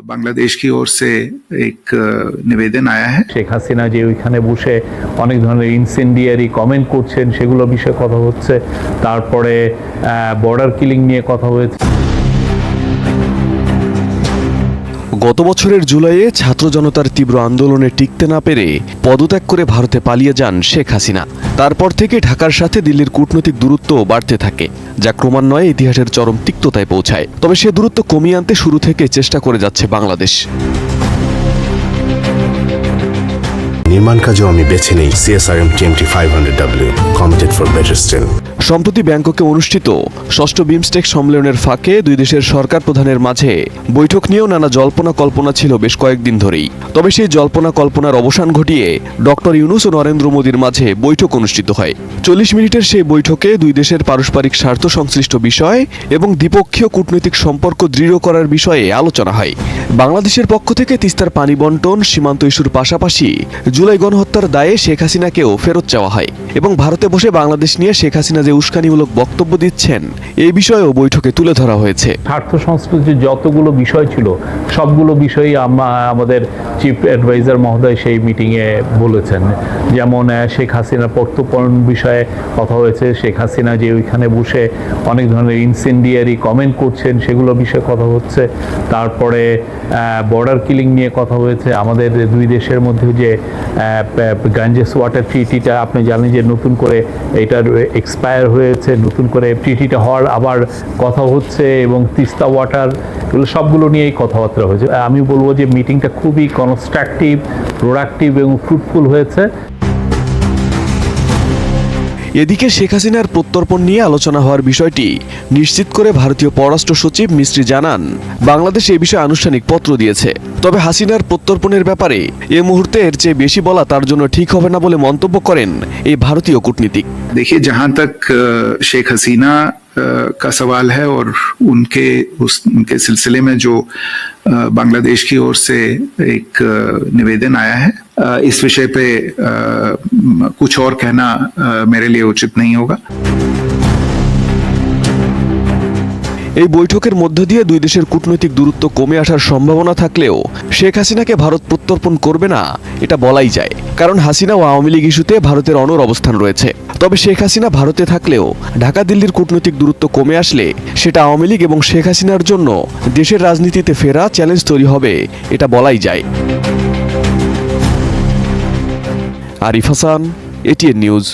बांग्लादेश की ओर से एक अ, निवेदन आया है শেখ হাসিনা যে ওইখানে বসে অনেক ধরনের ইনসেন্ডিয়ারি কমেন্ট করছেন সেগুলো বিষয়ে কথা হচ্ছে তারপরে বর্ডার কিলিং নিয়ে কথা হয়েছে গত বছরের জুলাইয়ে ছাত্র জনতার তীব্র আন্দোলনে টিকতে না পেরে পদত্যাগ করে ভারতে পালিয়ে যান শেখ হাসিনা। তারপর থেকে ঢাকার সাথে দিল্লির কূটনৈতিক দূরত্ব বাড়তে থাকে, যা ক্রমান্বয়ে ইতিহাসের চরম তিক্ততায় পৌঁছায়। তবে সে দূরত্ব কমিয়ে আনতে শুরু থেকে চেষ্টা করে যাচ্ছে বাংলাদেশ। নির্মাণ কাজেও আমি বেছে নেই CSRM TMT five committed for better steel সম্প্রতি ব্যাংককে অনুষ্ঠিত ষষ্ঠ বিমস্টেক সম্মেলনের ফাঁকে দুই দেশের সরকার প্রধানের মাঝে বৈঠক নিয়েও নানা জল্পনা কল্পনা ছিল বেশ কয়েকদিন ধরেই। তবে সেই জল্পনা কল্পনার অবসান ঘটিয়ে ডক্টর ইউনুস ও নরেন্দ্র মোদীর মাঝে বৈঠক অনুষ্ঠিত হয়। চল্লিশ মিনিটের সেই বৈঠকে দুই দেশের পারস্পরিক স্বার্থ সংশ্লিষ্ট বিষয় এবং দ্বিপক্ষীয় কূটনৈতিক সম্পর্ক দৃঢ় করার বিষয়ে আলোচনা হয়। বাংলাদেশের পক্ষ থেকে তিস্তার পানি বন্টন সীমান্ত ইস্যুর পাশাপাশি জুলাই গণহত্যার দায়ে শেখ হাসিনাকেও ফেরত চাওয়া হয় এবং ভারতে বসে বাংলাদেশ নিয়ে শেখ হাসিনা যে উস্কানিমূলক বক্তব্য দিচ্ছেন এই বিষয়েও বৈঠকে তুলে ধরা হয়েছে। স্বার্থ সংস্কৃতির যতগুলো বিষয় ছিল, সবগুলো বিষয়ই আমা- আমাদের চিফ অ্যাডভাইজার মহোদয় সেই মিটিংয়ে বলেছেন। যেমন শেখ হাসিনার প্রত্যর্পণ বিষয়ে কথা হয়েছে। শেখ হাসিনা যে ওইখানে বসে অনেক ধরনের ইনসেন্ডিয়ারি কমেন্ট করছেন, সেগুলো বিষয়ে কথা হচ্ছে। তারপরে বর্ডার কিলিং নিয়ে কথা হয়েছে। আমাদের দুই দেশের মধ্যে যে গাঞ্জেস ওয়াটার ট্রিটিটা আপনি জানেন যে নতুন করে এটার এক্সপায়ার হয়েছে। নতুন করে ট্রিটিটা হওয়ার আবার কথা হচ্ছে এবং তিস্তা ওয়াটার এগুলো সবগুলো নিয়েই কথাবার্তা হয়েছে। আমি বলব যে মিটিংটা খুবই কনস্ট্রাকটিভ প্রোডাক্টিভ এবং ফ্রুটফুল হয়েছে। এদিকে শেখ হাসিনার প্রত্যর্পণ নিয়ে আলোচনা হওয়ার বিষয়টি নিশ্চিত করে ভারতীয় পররাষ্ট্র সচিব মিস্ত্রি জানান বাংলাদেশ এ বিষয়ে আনুষ্ঠানিক পত্র দিয়েছে। তবে হাসিনার প্রত্যর্পণের ব্যাপারে এ মুহূর্তে এর চেয়ে বেশি বলা তার জন্য ঠিক হবে না বলে মন্তব্য করেন এই ভারতীয় কূটনীতিক। দেখি জাহাঁ তক শেখ হাসিনা का सवाल है और उनके उस उनके सिलसिले में जो अ, बांग्लादेश की ओर से एक अ, निवेदन आया है अ, इस विषय पे अ, म, कुछ और कहना अ, मेरे लिए उचित नहीं होगा এই বৈঠকের মধ্য দিয়ে দুই দেশের কূটনৈতিক দূরত্ব কমে আসার সম্ভাবনা থাকলেও শেখ হাসিনাকে ভারত প্রত্যর্পণ করবে না এটা বলাই যায় কারণ হাসিনা ও আওয়ামী লীগ ইস্যুতে ভারতের অনর অবস্থান রয়েছে। তবে শেখ হাসিনা ভারতে থাকলেও ঢাকা, দিল্লির কূটনৈতিক দূরত্ব কমে আসলে সেটা আওয়ামী লীগ এবং শেখ হাসিনার জন্য দেশের রাজনীতিতে ফেরা চ্যালেঞ্জ তৈরি হবে, এটা বলাই যায়। Arif Hasan ATN news.